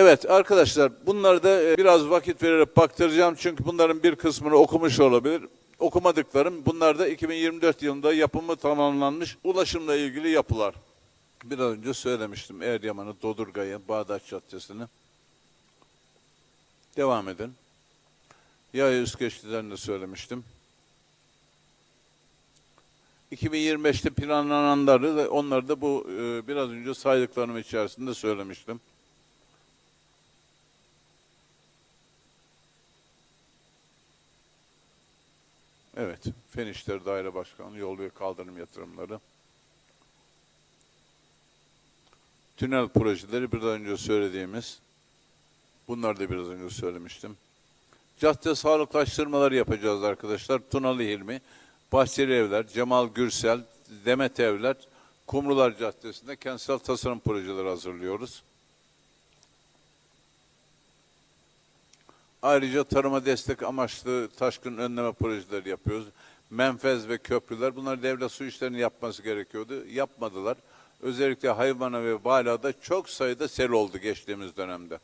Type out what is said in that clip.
Evet arkadaşlar bunları da e, biraz vakit vererek baktıracağım çünkü bunların bir kısmını okumuş olabilir. Okumadıklarım bunlar da 2024 yılında yapımı tamamlanmış ulaşımla ilgili yapılar. Biraz önce söylemiştim Eryaman'ı, Dodurga'yı, Bağdat Caddesi'ni. Devam edin. Yaya Üskeçli'den de söylemiştim. 2025'te planlananları da onları da bu e, biraz önce saydıklarım içerisinde söylemiştim. Evet, Fen Daire Başkanı yol ve kaldırım yatırımları. Tünel projeleri biraz önce söylediğimiz. Bunları da biraz önce söylemiştim. Cadde sağlıklaştırmaları yapacağız arkadaşlar. Tunalı Hilmi, Bahçeli Evler, Cemal Gürsel, Demet Evler, Kumrular Caddesi'nde kentsel tasarım projeleri hazırlıyoruz. Ayrıca tarıma destek amaçlı taşkın önleme projeleri yapıyoruz. Menfez ve köprüler bunlar devlet su işlerini yapması gerekiyordu. Yapmadılar. Özellikle hayvana ve balada çok sayıda sel oldu geçtiğimiz dönemde.